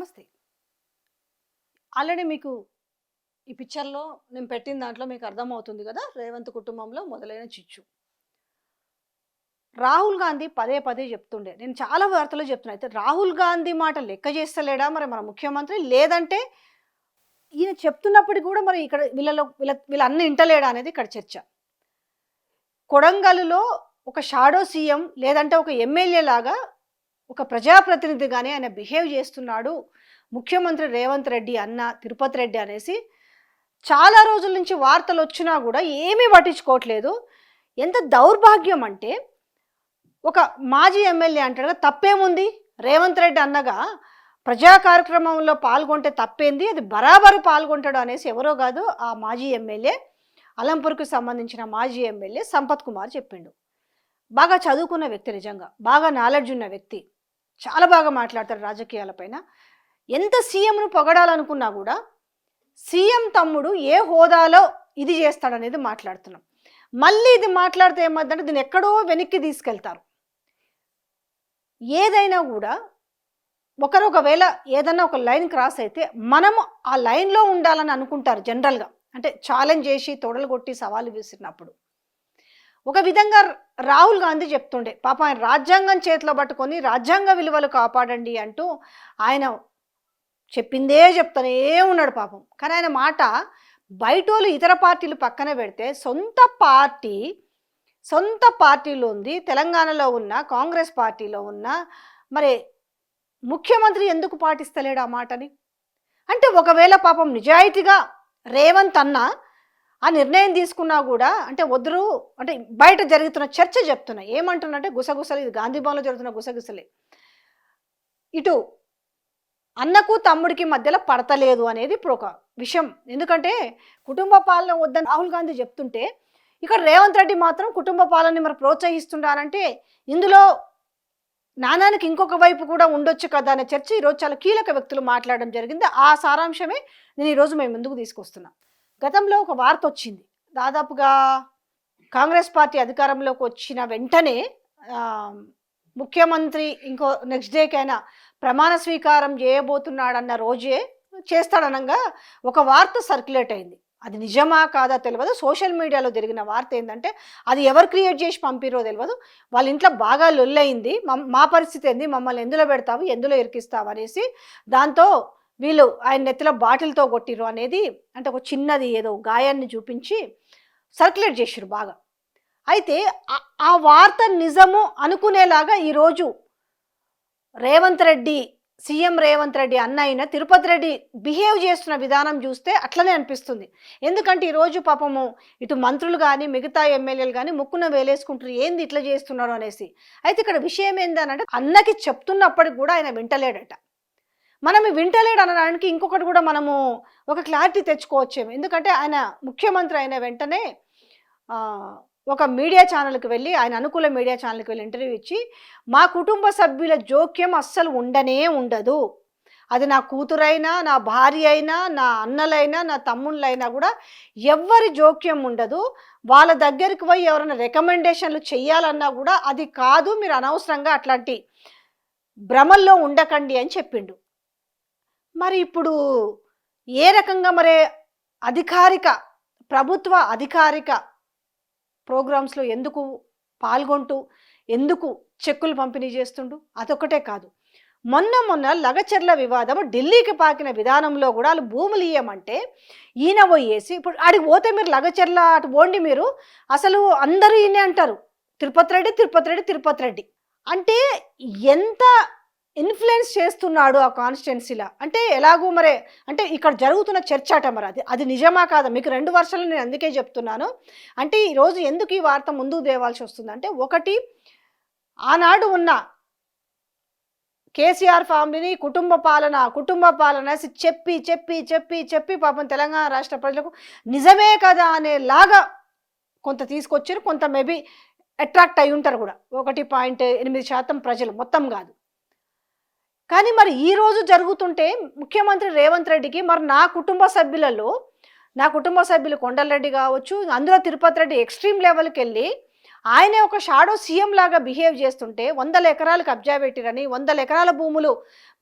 నమస్తే. ఆల్రెడీ మీకు ఈ పిక్చర్లో నేను పెట్టిన దాంట్లో మీకు అర్థమవుతుంది కదా రేవంత్ కుటుంబంలో మొదలైన చిచ్చు. రాహుల్ గాంధీ పదే పదే చెప్తుండే. నేను చాలా వార్తలు చెప్తున్నా. అయితే రాహుల్ గాంధీ మాట లెక్క చేస్తలేడా మరి మన ముఖ్యమంత్రి? లేదంటే ఈయన చెప్తున్నప్పటికీ కూడా మరి ఇక్కడ వీళ్ళలో వీళ్ళ వీళ్ళ ఇంటలేడా అనేది ఇక్కడ చర్చ. కొడంగల్లో ఒక షాడో సీఎం లేదంటే ఒక ఎమ్మెల్యే లాగా ఒక ప్రజాప్రతినిధిగానే ఆయన బిహేవ్ చేస్తున్నాడు. ముఖ్యమంత్రి రేవంత్ రెడ్డి అన్న తిరుపతి రెడ్డి అనేసి చాలా రోజుల నుంచి వార్తలు వచ్చినా కూడా ఏమీ పట్టించుకోవట్లేదు. ఎంత దౌర్భాగ్యం అంటే ఒక మాజీ ఎమ్మెల్యే అంటాడు తప్పేముంది? రేవంత్ రెడ్డి అన్నగా ప్రజా కార్యక్రమంలో పాల్గొంటే తప్పేంది? అది బరాబరు పాల్గొంటాడు అనేసి ఎవరో కాదు ఆ మాజీ ఎమ్మెల్యే అలంపూర్కి సంబంధించిన మాజీ ఎమ్మెల్యే సంపత్ కుమార్ చెప్పిండు. బాగా చదువుకున్న వ్యక్తి నిజంగా బాగా నాలెడ్జ్ ఉన్న వ్యక్తి. చాలా బాగా మాట్లాడతారు రాజకీయాలపైన ఎంత సీఎంను పొగడాలనుకున్నా కూడా సీఎం తమ్ముడు ఏ హోదాలో ఇది చేస్తాడనేది మాట్లాడుతున్నాం. మళ్ళీ ఇది మాట్లాడితే ఏమద్దంటే దీన్ని ఎక్కడో వెనక్కి తీసుకెళ్తారు. ఏదైనా కూడా ఒకరు ఒకవేళ ఏదన్నా ఒక లైన్ క్రాస్ అయితే మనము ఆ లైన్లో ఉండాలని అనుకుంటారు జనరల్గా. అంటే ఛాలెంజ్ చేసి తొడలు కొట్టి సవాలు విసిరినప్పుడు. ఒక విధంగా రాహుల్ గాంధీ చెప్తుండే పాప ఆయన రాజ్యాంగం చేతిలో పట్టుకొని రాజ్యాంగ విలువలు కాపాడండి అంటూ ఆయన చెప్పిందే చెప్తానే ఉన్నాడు పాపం. కానీ ఆయన మాట బయటోళ్ళు ఇతర పార్టీలు పక్కన పెడితే సొంత పార్టీ సొంత పార్టీలో ఉంది తెలంగాణలో ఉన్న కాంగ్రెస్ పార్టీలో ఉన్న మరి ముఖ్యమంత్రి ఎందుకు పాటిస్తలేడు ఆ మాటని? అంటే ఒకవేళ పాపం నిజాయితీగా రేవంత్ అన్న ఆ నిర్ణయం తీసుకున్నా కూడా అంటే వద్దురు అంటే బయట జరుగుతున్న చర్చ చెప్తున్నా. ఏమంటున్నంటే గుసగుసలు ఇది గాంధీ భవన్లో జరుగుతున్న గుసగుసలే. ఇటు అన్నకు తమ్ముడికి మధ్యలో పడతలేదు అనేది ఇప్పుడు ఒక విషయం. ఎందుకంటే కుటుంబ పాలన వద్దని రాహుల్ గాంధీ చెప్తుంటే ఇక్కడ రేవంత్ రెడ్డి మాత్రం కుటుంబ పాలనని మరి ప్రోత్సహిస్తున్నారంటే ఇందులో నాణానికి ఇంకొక వైపు కూడా ఉండొచ్చు కదా అనే చర్చ ఈరోజు చాలా కీలక వ్యక్తులు మాట్లాడడం జరిగింది. ఆ సారాంశమే నేను ఈరోజు మేము ముందుకు తీసుకొస్తున్నా. గతంలో ఒక వార్త వచ్చింది. దాదాపుగా కాంగ్రెస్ పార్టీ అధికారంలోకి వచ్చిన వెంటనే ముఖ్యమంత్రి ఇంకో నెక్స్ట్ డేకైనా ప్రమాణ స్వీకారం చేయబోతున్నాడన్న రోజే చేస్తాడనగా ఒక వార్త సర్క్యులేట్ అయింది. అది నిజమా కాదా తెలియదు సోషల్ మీడియాలో జరిగిన వార్త ఏంటంటే అది ఎవరు క్రియేట్ చేసి పంపిరో తెలియదు వాళ్ళ ఇంట్లో బాగా లొల్లయింది. మమ్- మా పరిస్థితి ఏంది? మమ్మల్ని ఎందులో పెడతావు? ఎందులో ఇరికిస్తావు? అనేసి దాంతో వీళ్ళు ఆయన నెత్తిలో బాటిల్తో కొట్టిరు అనేది అంటే ఒక చిన్నది ఏదో గాయాన్ని చూపించి సర్క్యులేట్ చేసిరు బాగా. అయితే ఆ వార్త నిజము అనుకునేలాగా ఈరోజు రేవంత్ రెడ్డి సీఎం రేవంత్ రెడ్డి అన్న అయిన తిరుపతి రెడ్డి బిహేవ్ చేస్తున్న విధానం చూస్తే అట్లనే అనిపిస్తుంది. ఎందుకంటే ఈరోజు పాపము ఇటు మంత్రులు కానీ మిగతా ఎమ్మెల్యేలు కానీ ముక్కున వేలేసుకుంటారు ఏంది ఇట్లా చేస్తున్నారు అనేసి. అయితే ఇక్కడ విషయం ఏందనంటే అన్నకి చెప్తున్నప్పటికి కూడా ఆయన వింటలేడట. మనం వింటలేడు అనడానికి ఇంకొకటి కూడా మనము ఒక క్లారిటీ తెచ్చుకోవచ్చేమో. ఎందుకంటే ఆయన ముఖ్యమంత్రి అయిన వెంటనే ఒక మీడియా ఛానల్కి వెళ్ళి ఆయన అనుకూల మీడియా ఛానల్కి వెళ్ళి ఇంటర్వ్యూ ఇచ్చి మా కుటుంబ సభ్యుల జోక్యం అస్సలు ఉండనే ఉండదు. అది నా కూతురైనా నా భార్య అయినా నా అన్నలైనా నా తమ్ముళ్ళైనా కూడా ఎవ్వరి జోక్యం ఉండదు. వాళ్ళ దగ్గరికి పోయి ఎవరైనా రికమెండేషన్లు చేయాలన్నా కూడా అది కాదు మీరు అనవసరంగా అట్లాంటి భ్రమల్లో ఉండకండి అని చెప్పిండు. మరి ఇప్పుడు ఏ రకంగా మరి అధికారిక ప్రభుత్వ అధికారిక ప్రోగ్రామ్స్లో ఎందుకు పాల్గొంటూ ఎందుకు చెక్కులు పంపిణీ చేస్తుండు అదొక్కటే కాదు. మొన్న మొన్న లగచర్ల వివాదం ఢిల్లీకి పాకిన విధానంలో కూడా వాళ్ళు భూములు ఇయ్యమంటే ఈయన పోయేసి ఇప్పుడు అడిగి పోతే మీరు లగచర్ల అటు పోండి మీరు అసలు అందరూ ఈయనే అంటారు. తిరుపతి రెడ్డి తిరుపతి రెడ్డి తిరుపతి రెడ్డి. అంటే ఎంత ఇన్ఫ్లుయెన్స్ చేస్తున్నాడు ఆ కాన్స్టిట్యున్సీలో. అంటే ఎలాగో మరి అంటే ఇక్కడ జరుగుతున్న చర్చ అట మరి అది. అది నిజమా కాదా? మీకు రెండు వర్షాలు నేను అందుకే చెప్తున్నాను. అంటే ఈరోజు ఎందుకు ఈ వార్త ముందుకు తేవాల్సి వస్తుంది? అంటే ఒకటి ఆనాడు ఉన్న కేసీఆర్ ఫ్యామిలీని కుటుంబ పాలన కుటుంబ పాలన చెప్పి చెప్పి చెప్పి చెప్పి పాపం తెలంగాణ రాష్ట్ర ప్రజలకు నిజమే కదా అనేలాగా కొంత తీసుకొచ్చారు. కొంత మేబీ అట్రాక్ట్ అయి ఉంటారు కూడా. ఒకటి పాయింట్ ఎనిమిది శాతం ప్రజలు. మొత్తం కాదు. కానీ మరి ఈ రోజు జరుగుతుంటే ముఖ్యమంత్రి రేవంత్ రెడ్డికి మరి నా కుటుంబ సభ్యులలో నా కుటుంబ సభ్యులు కొండలరెడ్డి కావచ్చు అందులో తిరుపతి రెడ్డి ఎక్స్ట్రీమ్ లెవెల్కి వెళ్ళి ఆయనే ఒక షాడో సీఎం లాగా బిహేవ్ చేస్తుంటే వందల ఎకరాలు కబ్జా పెట్టిరని వందల ఎకరాల భూములు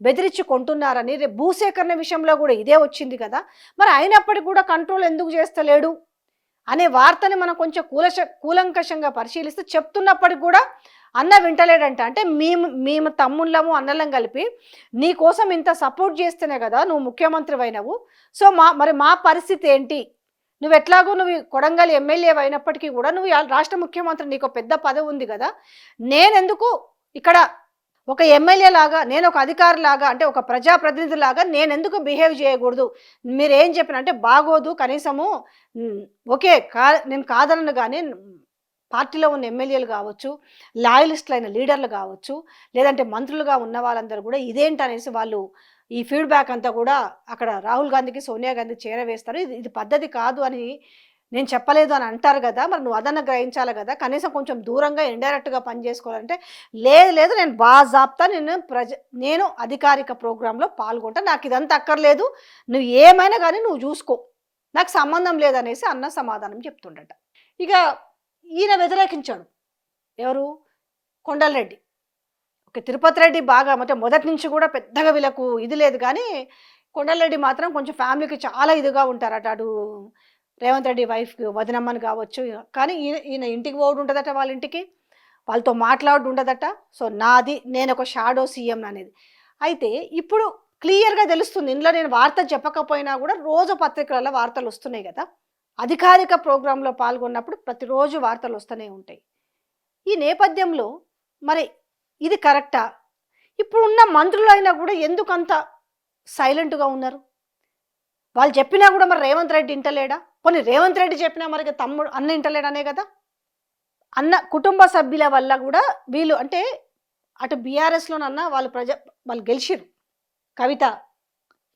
బెదిరించి కొంటున్నారని రేపు భూసేకరణ విషయంలో కూడా ఇదే వచ్చింది కదా. మరి అయినప్పటికీ కూడా కంట్రోల్ ఎందుకు చేస్తలేడు? అనే వార్తని మనం కొంచెం కూలశ కూలంకషంగా పరిశీలిస్తే చెప్తున్నప్పటికి కూడా అన్న వింటలేడంట. అంటే మేము మేము తమ్ముళ్ళము అన్నలం కలిపి నీ కోసం ఇంత సపోర్ట్ చేస్తేనే కదా నువ్వు ముఖ్యమంత్రి అయినవు సో మా మరి మా పరిస్థితి ఏంటి? నువ్వు ఎట్లాగో నువ్వు కొడంగల్ ఎమ్మెల్యే అయినప్పటికీ కూడా నువ్వు రాష్ట్ర ముఖ్యమంత్రి నీకు ఒక పెద్ద పదవి ఉంది కదా. నేనెందుకు ఇక్కడ ఒక ఎమ్మెల్యే లాగా నేను ఒక అధికారి లాగా అంటే ఒక ప్రజాప్రతినిధి లాగా నేను ఎందుకు బిహేవ్ చేయకూడదు? మీరు ఏం చెప్పిన అంటే బాగోదు కనీసము ఓకే కా నేను కాదనను కానీ పార్టీలో ఉన్న ఎమ్మెల్యేలు కావచ్చు లాయలిస్టులు అయిన లీడర్లు కావచ్చు లేదంటే మంత్రులుగా ఉన్న వాళ్ళందరూ కూడా ఇదేంటి అనేసి వాళ్ళు ఈ ఫీడ్బ్యాక్ అంతా కూడా అక్కడ రాహుల్ గాంధీకి సోనియా గాంధీ చేరవేస్తారు. ఇది ఇది పద్ధతి కాదు అని నేను చెప్పలేదు అని అంటారు కదా మరి నువ్వు అదన్న గ్రహించాలి కదా కనీసం కొంచెం దూరంగా ఇండైరెక్ట్గా పని చేసుకోవాలంటే లేదు లేదు నేను బాజాబ్తా నేను ప్రజ నేను అధికారిక ప్రోగ్రాంలో పాల్గొంటా నాకు ఇదంతా అక్కర్లేదు నువ్వు ఏమైనా కానీ నువ్వు చూసుకో నాకు సంబంధం లేదనేసి అన్న సమాధానం చెప్తుండట. ఇక ఈయన వ్యతిరేకించాడు. ఎవరు? కొండలరెడ్డి. ఓకే తిరుపతి రెడ్డి బాగా అంటే మొదటి నుంచి కూడా పెద్దగా వీళ్ళకు ఇది లేదు కానీ కొండలరెడ్డి మాత్రం కొంచెం ఫ్యామిలీకి చాలా ఇదిగా ఉంటారట అటు రేవంత్ రెడ్డి వైఫ్ వదినమ్మని కావచ్చు. కానీ ఈయన ఈయన ఇంటికి పోవడం ఉంటుందట వాళ్ళ ఇంటికి. వాళ్ళతో మాట్లాడు ఉండదట సో నాది నేను ఒక షాడో సీఎం అనేది. అయితే ఇప్పుడు క్లియర్గా తెలుస్తుంది. ఇందులో నేను వార్త చెప్పకపోయినా కూడా రోజు పత్రికలలో వార్తలు వస్తున్నాయి కదా. అధికారిక ప్రోగ్రాంలో పాల్గొన్నప్పుడు ప్రతిరోజు వార్తలు వస్తూనే ఉంటాయి. ఈ నేపథ్యంలో మరి ఇది కరెక్టా? ఇప్పుడున్న మంత్రులు అయినా కూడా ఎందుకు అంత సైలెంట్గా ఉన్నారు? వాళ్ళు చెప్పినా కూడా మరి రేవంత్ రెడ్డి ఇంటలేడా? పోనీ రేవంత్ రెడ్డి చెప్పినా మరి తమ్ముడు అన్న ఇంటలేడనే కదా? అన్న కుటుంబ సభ్యుల వల్ల కూడా వీళ్ళు అంటే అటు బీఆర్ఎస్లోనన్నా వాళ్ళు ప్రజ వాళ్ళు గెలిచిరు కవిత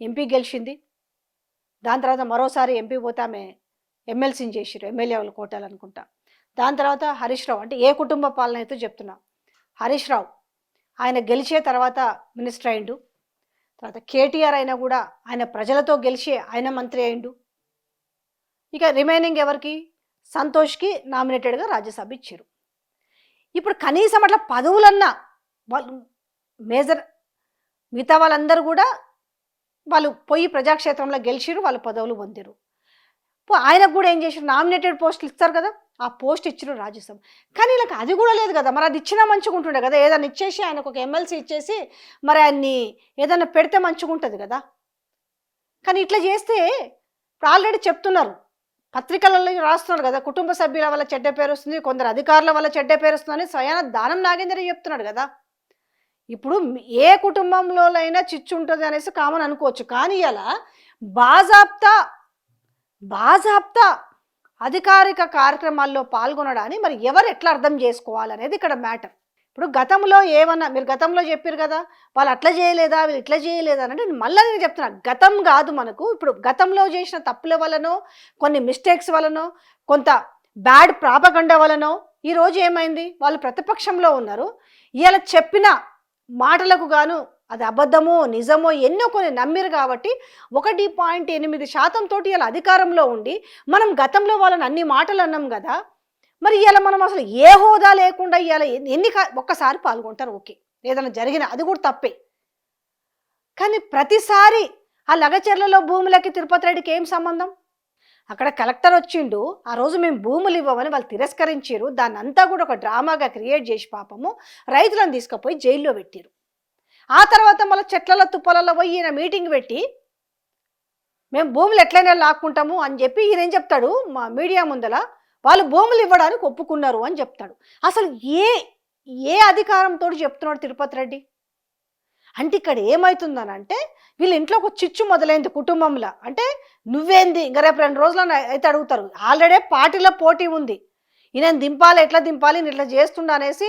ఎంపీ గెలిచింది. దాని తర్వాత మరోసారి ఎంపీ పోతామే ఎమ్మెల్సీని చేసిరు ఎమ్మెల్యే వాళ్ళు కోటాలనుకుంటా. దాని తర్వాత హరీష్ రావు అంటే ఏ కుటుంబ పాలన అయితే చెప్తున్నా. హరీష్ రావు ఆయన గెలిచే తర్వాత మినిస్టర్ అయిండు. తర్వాత కేటీఆర్ అయినా కూడా ఆయన ప్రజలతో గెలిచి ఆయన మంత్రి అయిండు. ఇక రిమైనింగ్ ఎవరికి? సంతోష్కి నామినేటెడ్గా రాజ్యసభ ఇచ్చారు ఇప్పుడు కనీసం అట్లా పదవులన్నా వాళ్ళు మేజర్ మిగతా వాళ్ళందరూ కూడా వాళ్ళు పోయి ప్రజాక్షేత్రంలో గెలిచిరు వాళ్ళు పదవులు పొందిరు ఆయనకు కూడా ఏం చేశారు నామినేటెడ్ పోస్టులు ఇస్తారు కదా ఆ పోస్ట్ ఇచ్చిన రాజ్యసభ. కానీ వీళ్ళకి అది కూడా లేదు కదా మరి అది ఇచ్చినా మంచిగా ఉంటుండే కదా ఏదైనా ఇచ్చేసి ఆయనకు ఒక ఎమ్మెల్సీ ఇచ్చేసి మరి ఆయన్ని ఏదైనా పెడితే మంచిగా ఉంటుంది కదా. కానీ ఇట్లా చేస్తే ఇప్పుడు ఆల్రెడీ చెప్తున్నారు పత్రికలలో రాస్తున్నారు కదా కుటుంబ సభ్యుల వల్ల చెడ్డ పేరు వస్తుంది కొందరు అధికారుల వల్ల చెడ్డ పేరు వస్తుందని స్వయాన దానం నాగేంద్ర చెప్తున్నాడు కదా. ఇప్పుడు ఏ కుటుంబంలోనైనా చిచ్చు ఉంటుంది అనేసి కామన్ అనుకోవచ్చు. కానీ ఇలా బాజాప్తా బాజాబ్తా అధికారిక కార్యక్రమాల్లో పాల్గొనడాన్ని మరి ఎవరు ఎట్లా అర్థం చేసుకోవాలనేది ఇక్కడ మ్యాటర్. ఇప్పుడు గతంలో ఏమన్నా మీరు గతంలో చెప్పారు కదా వాళ్ళు అట్లా చేయలేదా వీళ్ళు ఇట్లా చేయలేదా అని నేను మళ్ళీ నేను చెప్తున్నా గతం కాదు మనకు. ఇప్పుడు గతంలో చేసిన తప్పుల వలనో కొన్ని మిస్టేక్స్ వలనో కొంత బ్యాడ్ ప్రాపగండ వలనో ఈరోజు ఏమైంది? వాళ్ళు ప్రతిపక్షంలో ఉన్నారు. ఇలా చెప్పిన మాటలకు గాను అది అబద్ధమో నిజమో ఎన్నో కొన్ని నమ్మిరు కాబట్టి ఒకటి పాయింట్ ఎనిమిది శాతం తోటి ఇలా అధికారంలో ఉండి మనం గతంలో వాళ్ళని అన్ని మాటలు అన్నాం కదా మరి ఇలా మనం అసలు ఏ హోదా లేకుండా ఇలా ఎన్ని ఒక్కసారి పాల్గొంటారు ఓకే. ఏదైనా జరిగిన అది కూడా తప్పే. కానీ ప్రతిసారి ఆ లగచర్లలో భూములకి తిరుపతి రెడ్డికి ఏం సంబంధం? అక్కడ కలెక్టర్ వచ్చిండు ఆ రోజు మేము భూములు ఇవ్వమని వాళ్ళు తిరస్కరించారు దాన్ని అంతా కూడా ఒక డ్రామాగా క్రియేట్ చేసి పాపము రైతులను తీసుకుపోయి జైల్లో పెట్టారు. ఆ తర్వాత మళ్ళీ చెట్లలో తుప్పలలో పోయి ఈయన మీటింగ్ పెట్టి మేము భూములు ఎట్లయినా లాక్కుంటాము అని చెప్పి ఈయన ఏం చెప్తాడు? మా మీడియా ముందల వాళ్ళు భూములు ఇవ్వడానికి ఒప్పుకున్నారు అని చెప్తాడు. అసలు ఏ ఏ అధికారంతో చెప్తున్నాడు తిరుపతి రెడ్డి? అంటే ఇక్కడ ఏమవుతుందని అంటే వీళ్ళ ఇంట్లో ఒక చిచ్చు మొదలైంది కుటుంబంలో. అంటే నువ్వేంది? ఇంకా రేపు రెండు రోజులు అయితే అడుగుతారు. ఆల్రెడీ పార్టీలో పోటీ ఉంది. ఈయన దింపాలి? ఎట్లా దింపాలి? నేను ఇట్లా చేస్తుండ అనేసి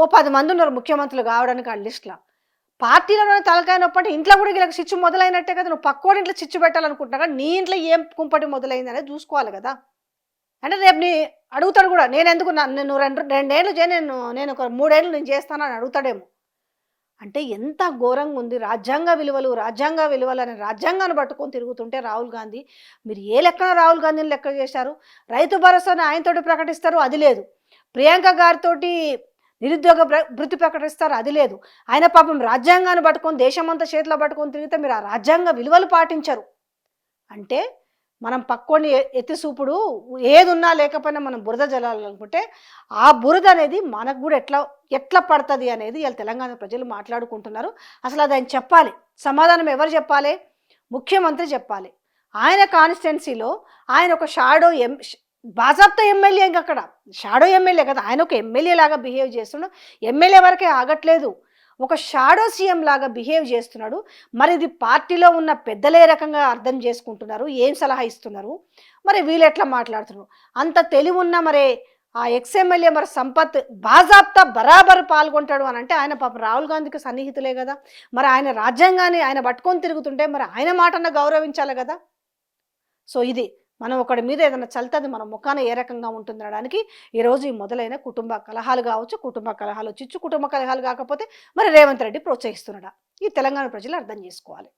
ఓ పది మంది ఉన్నారు ముఖ్యమంత్రులు కావడానికి ఆ లిస్ట్లో. పార్టీలోనే తలకాయ నొప్పి అంటే ఇంట్లో కూడా వీళ్ళకి చిచ్చు మొదలైనట్టే కదా నువ్వు పక్కోడి ఇంట్లో చిచ్చు పెట్టాలనుకుంటున్నా నీ ఇంట్లో ఏం కుంపటి మొదలైంది అనేది చూసుకోవాలి కదా. అంటే రేపు నీ అడుగుతాడు కూడా నేను ఎందుకు నేను రెండు రెండేళ్ళు చే నేను నేను ఒక మూడేళ్ళు నేను చేస్తానని అడుగుతాడేమో. అంటే ఎంత ఘోరంగా ఉంది రాజ్యాంగ విలువలు రాజ్యాంగ విలువలు అనే రాజ్యాంగాన్ని పట్టుకొని తిరుగుతుంటే రాహుల్ గాంధీ మీరు ఏ లెక్కన రాహుల్ గాంధీని లెక్క చేశారు? రైతు భరోసాని ఆయనతోటి ప్రకటిస్తారు అది లేదు. ప్రియాంక గారితోటి నిరుద్యోగ ప్ర- ప్రకటిస్తారు అది లేదు. ఆయన పాపం రాజ్యాంగాన్ని పట్టుకొని దేశమంతా చేతిలో పట్టుకొని తిరిగితే మీరు ఆ రాజ్యాంగ విలువలు పాటించరు. అంటే మనం పక్కోని ఎత్తి చూపుడు ఏది ఉన్నా లేకపోయినా మనం బురద జలాలనుకుంటే ఆ బురద అనేది మనకు కూడా ఎట్లా ఎట్లా పడుతుంది అనేది ఇలా తెలంగాణ ప్రజలు మాట్లాడుకుంటున్నారు. అసలు అది ఆయన చెప్పాలి. సమాధానం ఎవరు చెప్పాలి? ముఖ్యమంత్రి చెప్పాలి. ఆయన కాన్స్టిట్యున్సీలో ఆయన ఒక షాడో ఎం బాజాబ్తా ఎమ్మెల్యే ఇంక అక్కడ. షాడో ఎమ్మెల్యే కదా ఆయన ఒక ఎమ్మెల్యే లాగా బిహేవ్ చేస్తున్నాడు ఎమ్మెల్యే వరకే ఆగట్లేదు. ఒక షాడో సీఎం లాగా బిహేవ్ చేస్తున్నాడు. మరి ఇది పార్టీలో ఉన్న పెద్దలే రకంగా అర్థం చేసుకుంటున్నారు ఏం సలహా ఇస్తున్నారు? మరి వీళ్ళు ఎట్లా మాట్లాడుతున్నారు? అంత తెలివి ఉన్న మరి ఆ ఎక్స్ ఎమ్మెల్యే మరి సంపత్ బాజాబ్తా బరాబర్ పాల్గొంటాడు అని అంటే ఆయన పాప రాహుల్ గాంధీకి సన్నిహితులే కదా. మరి ఆయన రాజ్యాంగాన్ని ఆయన పట్టుకొని తిరుగుతుంటే మరి ఆయన మాటన్న గౌరవించాలి కదా. సో ఇది మనం ఒకడి మీద ఏదైనా చల్తది మన ముఖాన ఏ రకంగా ఉంటుంది అనడానికి ఈరోజు ఈ మొదలైన కుటుంబ కలహాలు కావచ్చు కుటుంబ కలహాలు చిచ్చు కుటుంబ కలహాలు కాకపోతే మరి రేవంత్ రెడ్డి ప్రోత్సహిస్తున్నాడా? ఈ తెలంగాణ ప్రజలు అర్థం చేసుకోవాలి.